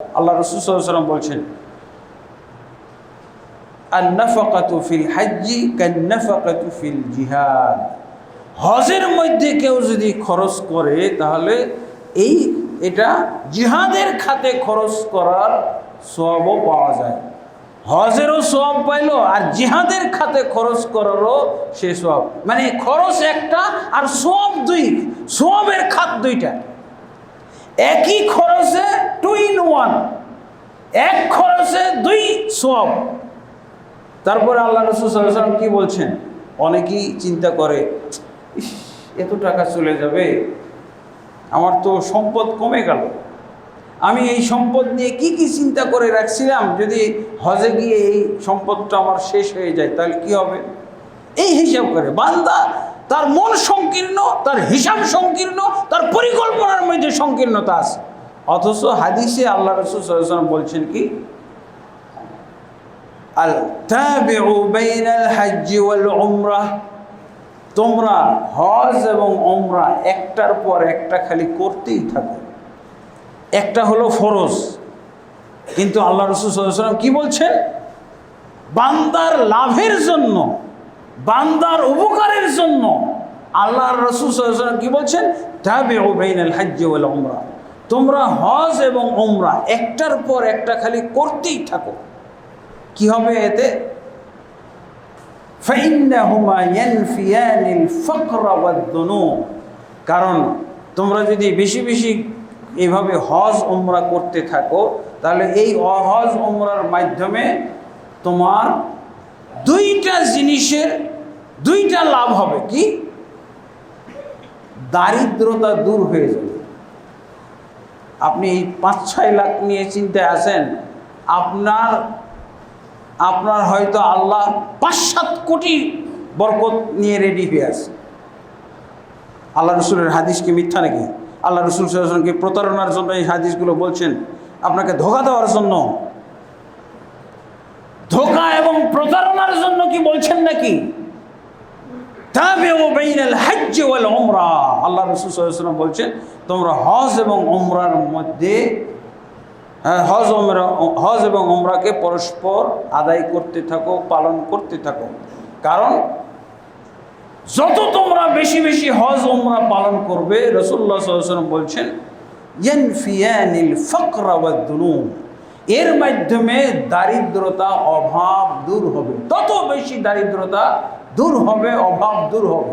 আল্লাহ রসুল সাল্লাম বলছেন হজের মধ্যে কেউ যদি খরচ করে, তাহলে এই, এটা জিহাদের খাতে খরচ করার সবও পাওয়া যায়। হজেরও সব পাইলো আর জিহাদের খাতে খরচ করারও সে সব মানে খরচ একটা আর সব দুই সবের খাত দুইটা। একই খরচে টু ইন ওয়ান এক খরচে দুই সব তারপরে আল্লাহ রসুলাম কি বলছেন? অনেকেই চিন্তা করে এত টাকা চলে যাবে, আমার তো সম্পদ কমে গেল। আমি এই সম্পদ নিয়ে কি কি চিন্তা করে রাখছিলাম, যদি হজে গিয়ে এই সম্পদটা আমার শেষ হয়ে যায়, তাহলে কি হবে? এই হিসাব করে। বান্দা তার মন সংকীর্ণ, তার হিসাব সংকীর্ণ, তার পরিকল্পনার মধ্যে সংকীর্ণতা আছে। অথচ হাদিসে আল্লাহ রসুল বলছেন কি? তোমরা হজ এবং ওমরা একটার পর একটা খালি করতেই থাকো। একটা হলো ফরজ। কিন্তু আল্লাহ রসুল সাল্লাম কি বলছেন? বান্দার লাভের জন্য, বান্দার উপকারের জন্য আল্লাহর রসুল কি বলছেন? তাবে ওবেইনাল হাজ্য ওয়াল ওমরা তোমরা হজ এবং ওমরা একটার পর একটা খালি করতেই থাকো। কি হবে এতে? কারণ তোমরা যদি বেশি বেশি এভাবে হজ ওমরা করতে থাকো, তাহলে এই অহজ ওমরার মাধ্যমে তোমার দুইটা জিনিসের দুইটা লাভ হবে। কি? দারিদ্রতা দূর হয়ে যাবে। আপনি এই পাঁচ ছয় লাখ নিয়ে চিন্তায় আছেন, আপনার আপনার হয়তো আল্লাহ পাঁচ সাত কোটি বরকত নিয়ে রেডি হয়ে আছে। আল্লাহ রসুলের হাদিস কি মিথ্যা নাকি? আল্লাহ রসুল প্রতারণার জন্য এই হাদিসগুলো বলছেন, আপনাকে ধোকা দেওয়ার জন্য। ধোকা এবং প্রতারণার জন্য কি বলছেন নাকি তাবেউ বাইনাল হাজ্জ ওয়াল উমরা আল্লাহ রসুল সাল্লাম বলছেন তোমরা হজ এবং উমরার মধ্যে হ্যাঁ, হজ ওমরা হজ এবং ওমরাকে পরস্পর আদায় করতে থাকো পালন করতে থাকো। কারণ যত তোমরা বেশি বেশি হজ ওমরা পালন করবে রসুল্লাহ সাল্লাম বলছেন এর মাধ্যমে দারিদ্রতা অভাব দূর হবে। তত বেশি দারিদ্রতা দূর হবে অভাব দূর হবে।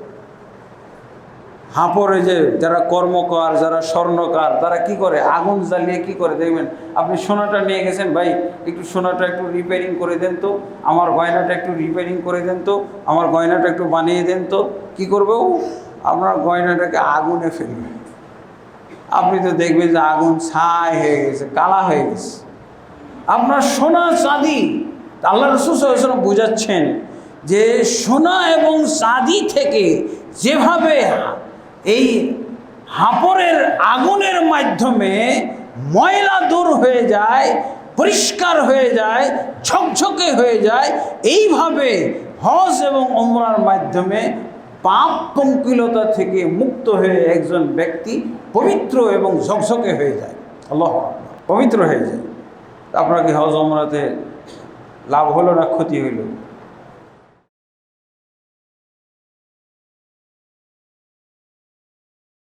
হাঁপড়ে যে যারা কর্মকার, যারা স্বর্ণকার, তারা কি করে? আগুন জ্বালিয়ে কি করে? দেখবেন, আপনি সোনাটা নিয়ে গেছেন, ভাই, একটু সোনাটা একটু রিপেয়ারিং করে দেন তো। আমার গয়নাটা একটু রিপেয়ারিং করে দেন তো। আমার গয়নাটা একটু বানিয়ে দেন তো। কী করবে? ও আপনার গয়নাটাকে আগুনে ফেলবে। আপনি তো দেখবেন যে আগুন ছাই হয়ে গেছে, কালা হয়ে গেছে। আপনার সোনা চাঁদি আল্লাহ রসুল বুঝাচ্ছেন যে সোনা এবং চাঁদি থেকে যেভাবে এই হাঁপড়ের আগুনের মাধ্যমে ময়লা দূর হয়ে যায়, পরিষ্কার হয়ে যায়, ঝকঝকে হয়ে যায়। এইভাবে হজ এবং ওমরার মাধ্যমে পাপ পঙ্কিলতা থেকে মুক্ত হয়ে একজন ব্যক্তি পবিত্র এবং ঝকঝকে হয়ে যায়। আল্লাহ পবিত্র হয়ে যায়। আপনার কি হজ ওমরাতে লাভ হলো না ক্ষতি হইল